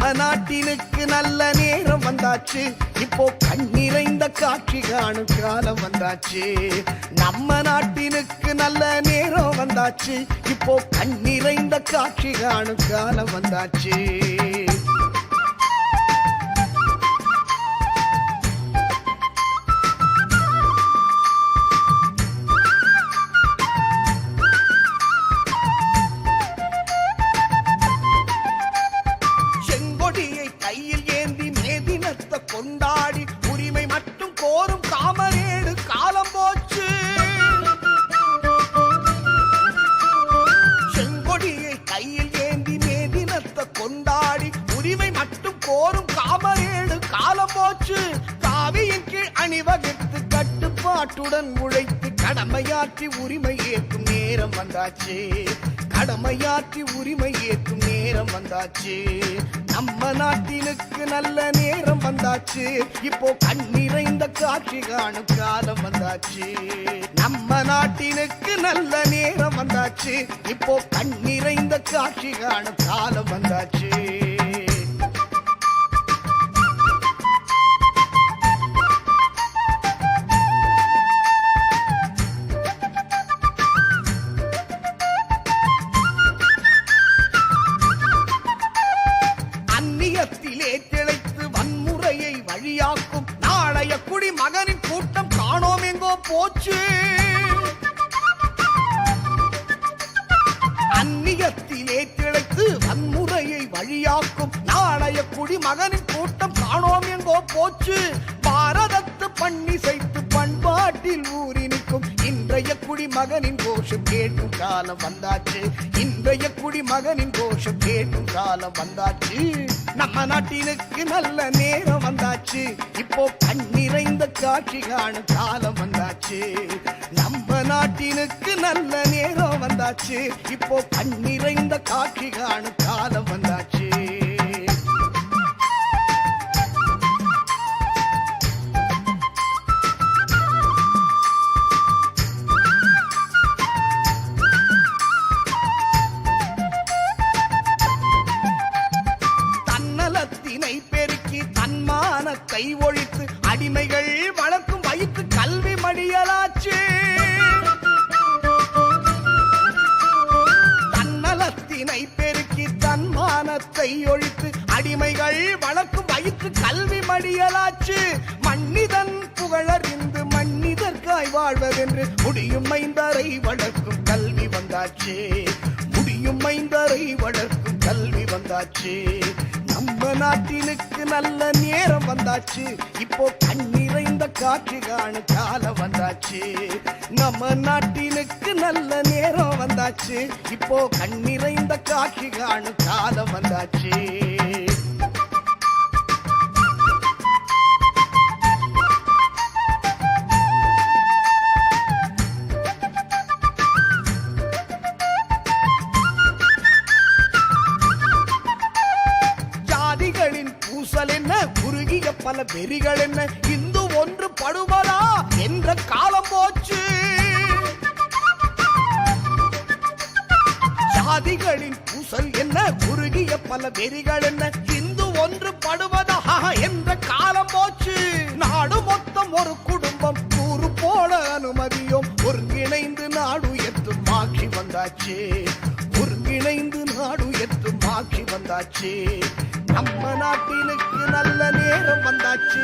நம்ம நாட்டினுக்கு நல்ல நேரம் வந்தாச்சு. இப்போ கண்ணிறைந்த காட்சி காணும் காலம் வந்தாச்சு. நம்ம நாட்டினுக்கு நல்ல நேரம் வந்தாச்சு. இப்போ கண்ணிறைந்த காட்சி காணும் காலம் வந்தாச்சு. அணிவகுத்து கட்டுப்பாட்டுடன் உழைத்து கடமையாற்றி உரிமை ஏற்கும் நேரம் வந்தாச்சு. கடமையாற்றி உரிமை ஏற்கும் நேரம் வந்தாச்சு. நம்ம நாட்டினுக்கு நல்ல நேரம் வந்தாச்சு. இப்போ கண்ணிறைந்த காட்சி காணும் காலம் வந்தாச்சு. நம்ம நாட்டினுக்கு நல்ல நேரம் வந்தாச்சு. இப்போ கண்ணிறைந்த காட்சி காணும் காலம் வந்தாச்சு. குடியாக்கும் நாளைய குடி மகனின் கூட்டம் காணோம் எங்கோ போச்சு. அந்நியத்திலே திளைத்து வன்முறையை வழியாக்கும். நாளைய குடி மகனின் கூட்டம் காணோம் எங்கோ போச்சு. பாரதத்து பண்ணி செய்து பண்பாட்டில் ஊறி நிற்கும். இன்றைய குடிமகனின் கோஷம் கேட்கும் காலம் வந்தாச்சு. இன்றைய குடிமகனின் கோஷம் கேட்கும் காலம் வந்தாச்சு. நம்ம நாட்டினுக்கு நல்ல நேரம் வந்தாச்சு. இப்போ கண்ணிறைந்த காட்சி காணும் காலம் வந்தாச்சு. நம்ம நாட்டினுக்கு நல்ல நேரம் வந்தாச்சு. இப்போ கண்ணிறைந்த காட்சி காணும் காலம் வந்தாச்சு. வளர்க்கும் வயிற்று கல்வி மடியலாச்சு. தன்னலத்தினை பெருக்கி தன்மானத்தை ஒழித்து அடிமைகள் வளர்க்கும் வயிற்று கல்வி மடியலாச்சு. மன்னிதன் புகழறிந்து மன்னிதற்காய் வாழ்வதென்று முடியும் மைந்தரை வளர்க்கும் கல்வி வந்தாச்சு. முடியும் மைந்தரை வளர்க்கும் கல்வி வந்தாச்சு. நம்ம நாட்டினுக்கு நல்ல நேரம் வந்தாச்சு. இப்போ கண்ணிறைந்த காற்று காணு காலம் வந்தாச்சு. நம்ம நாட்டினுக்கு நல்ல நேரம் வந்தாச்சு. இப்போ கண்ணிறைந்த காற்று காணு காலம் வந்தாச்சு. பல வெறிகள் என்ன? இந்து ஒன்று படுவதா? என்ற காலம் போச்சு. ஜாதிகளின் பூசல் என்ன? குறுகிய பல வெறிகள் என்ன? இந்து ஒன்று படுவதா? என்ற காலம் போச்சு. நாடு மொத்தம் ஒரு குடும்பம். கூறு போல அனுமதியும். ஒருங்கிணைந்து நாடு எத்தும் மாற்றி வந்தாச்சு. ஒருங்கிணைந்து நாடு எத்தும் மாற்றி வந்தாச்சு. நம்ம நாட்டினுக்கு நல்ல நேரம் வந்தாச்சு.